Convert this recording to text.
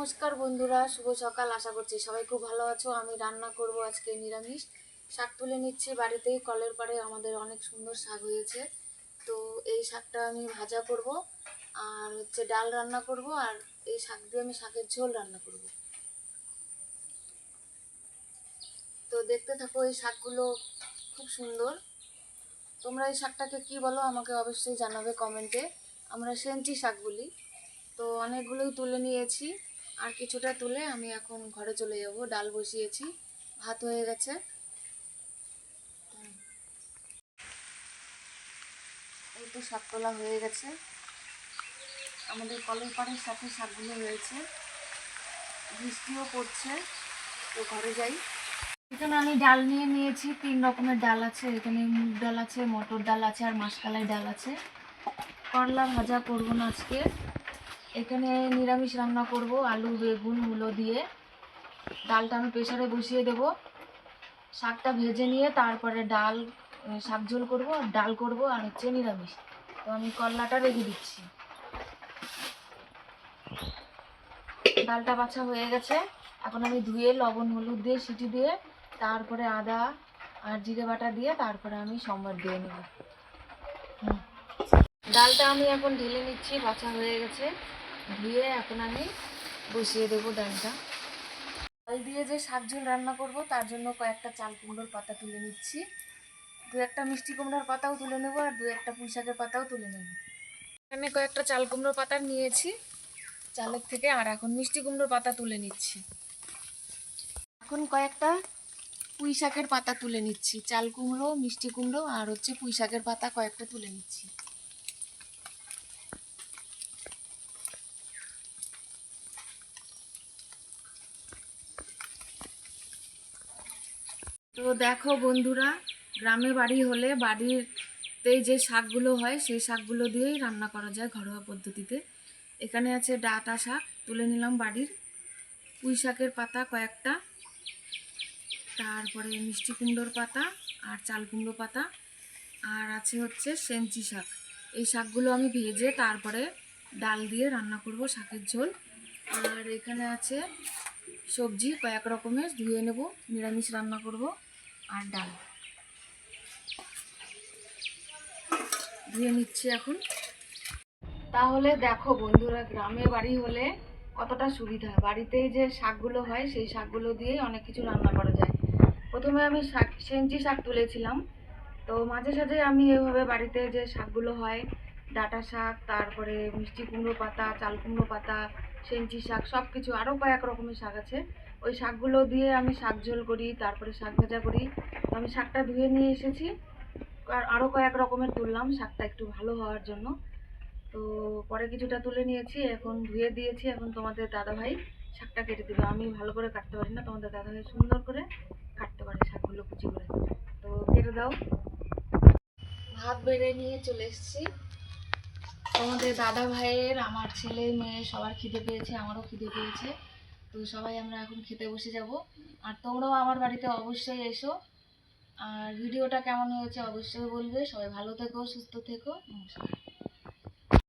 নমস্কার বন্ধুরা, শুভ সকাল, আশা করছি সবাই খুব ভালো আছো। আমি রান্না করব আজকে নিরামিষ। শাক তুলে নিচ্ছি বাড়িতেই, কলের পাড়ে আমাদের অনেক সুন্দর শাক হয়েছে। তো এই শাকটা আমি ভাজা করব, আর হচ্ছে ডাল রান্না করব, আর এই শাক দিয়ে আমি শাকের ঝোল রান্না করব। তো দেখতে থাকো, এই শাকগুলো খুব সুন্দর। তোমরা এই শাকটাকে কি বলো, আমাকে অবশ্যই জানাবে কমেন্টে। আমরা সেন্টি শাক বলি। তো অনেকগুলোই তুলে নিয়েছি। আর কিছুটা তুলে আমি এখন ঘরে চলে যাব। ডাল বসিয়েছি, ভাত হয়ে গেছে। এই তো শাক তোলা হয়ে গেছে। আমাদের কলের পাড়ের সাথে শাকগুলো হয়েছে বৃষ্টিও পড়ছে, তো ঘরে যাই। এখানে আমি ডাল নিয়ে নিয়েছি। তিন রকমের ডাল আছে। এখানে মুগ ডাল আছে, মটর ডাল আছে, আর মাসকালাই ডাল আছে। করলা ভাজা করব না আজকে। এখানে নিরামিষ রান্না করব, আলু, বেগুন, মূলো দিয়ে। ডালটা আমি প্রেসারে বসিয়ে দেব। শাকটা ভেজে নিয়ে তারপরে ডাল শাক ঝোল করব, আর ডাল করব, আর হচ্ছে নিরামিষ। তো আমি করলাটা রেখে দিচ্ছি। ডালটা বাছা হয়ে গেছে। এখন আমি ধুয়ে লবণ, হলুদ দিয়ে, সিটি দিয়ে, তারপরে আদা আর জিরে বাটা দিয়ে, তারপরে আমি সম্বার দিয়ে নেব। ডালটা আমি এখন ঢেলে নিচ্ছি, বাছা হয়ে গেছে। ধুয়ে এখন আমি বসিয়ে দেবো ডালটা। ডাল দিয়ে যে শাক ঝোল রান্না করব, তার জন্য কয়েকটা চাল কুমড়োর পাতা তুলে নিচ্ছি। দু একটা মিষ্টি কুমড়োর পাতাও তুলে নেব আর দু একটা পুঁই শাকের পাতাও তুলে নেব। এখানে কয়েকটা চাল কুমড়োর পাতা নিয়েছি। চালের থেকে আর এখন মিষ্টি কুমড়োর পাতা তুলে নিচ্ছি। এখন কয়েকটা পুঁই শাকের পাতা তুলে নিচ্ছি। চাল কুমড়ো, মিষ্টি কুমড়ো আর হচ্ছে পুঁই শাকের পাতা কয়েকটা তুলে নিচ্ছি। তো দেখো বন্ধুরা, গ্রামে বাড়ি হলে বাড়িতে যে শাকগুলো হয়, সেই শাকগুলো দিয়েই রান্না করা যায় ঘরোয়া পদ্ধতিতে। এখানে আছে ডাঁটা শাক, তুলে নিলাম বাড়ির। পুঁই শাকের পাতা কয়েকটা, তারপরে মিষ্টি কুমড়োর পাতা আর চাল কুমড়ো পাতা, আর আছে হচ্ছে সেঞ্চি শাক। এই শাকগুলো আমি ভেজে তারপরে ডাল দিয়ে রান্না করব শাকের ঝোল। আর এখানে আছে সবজি, কয়েক রকমের, ধুয়ে নেব, নিরামিষ রান্না করব। আর ডাল। ধুয়ে নিচ্ছি এখন। তাহলে দেখো বন্ধুরা, গ্রামে বাড়ি হলে কতটা সুবিধা বাড়িতেই যে শাকগুলো হয়, সেই শাকগুলো দিয়েই অনেক কিছু রান্না করা যায়। প্রথমে আমি শাক সেঞ্চি শাক তুলেছিলাম। তো মাঝে সাঝে আমি এভাবে বাড়িতে যে শাকগুলো হয়, ডাঁটা শাক, তারপরে মিষ্টি কুমড়ো পাতা, চাল কুমড়ো পাতা সেঞ্চি শাক সব কিছু আরও কয়েক রকমের শাক আছে। ওই শাকগুলো দিয়ে আমি শাক ঝোল করি, তারপরে শাক ভাজা করি। আমি শাকটা ধুয়ে নিয়ে এসেছি। আর আরও কয়েক রকমের তুললাম, শাকটা একটু ভালো হওয়ার জন্য। তো পরে কিছুটা তুলে নিয়েছি, এখন ধুয়ে দিয়েছি। এখন তোমাদের দাদাভাই শাকটা কেটে দেবে আমি ভালো করে কাটতে পারি না, তোমাদের দাদাভাই সুন্দর করে কাটতে পারে শাকগুলো কুচি করে। তো কেটে দাও। ভাত বেড়ে নিয়ে চলে এসেছি। তোমাদের দাদা ভাইয়ের আমার ছেলে, মেয়ে সবার খিদে পেয়েছে, আমারও খিদে পেয়েছে। তো সবাই আমরা এখন খেতে বসে যাব। আর তোমরাও আমার বাড়িতে অবশ্যই এসো। আর ভিডিওটা কেমন হয়েছে অবশ্যই বলবে। সবাই ভালো থেকো, সুস্থ থেকো। নমস্কার।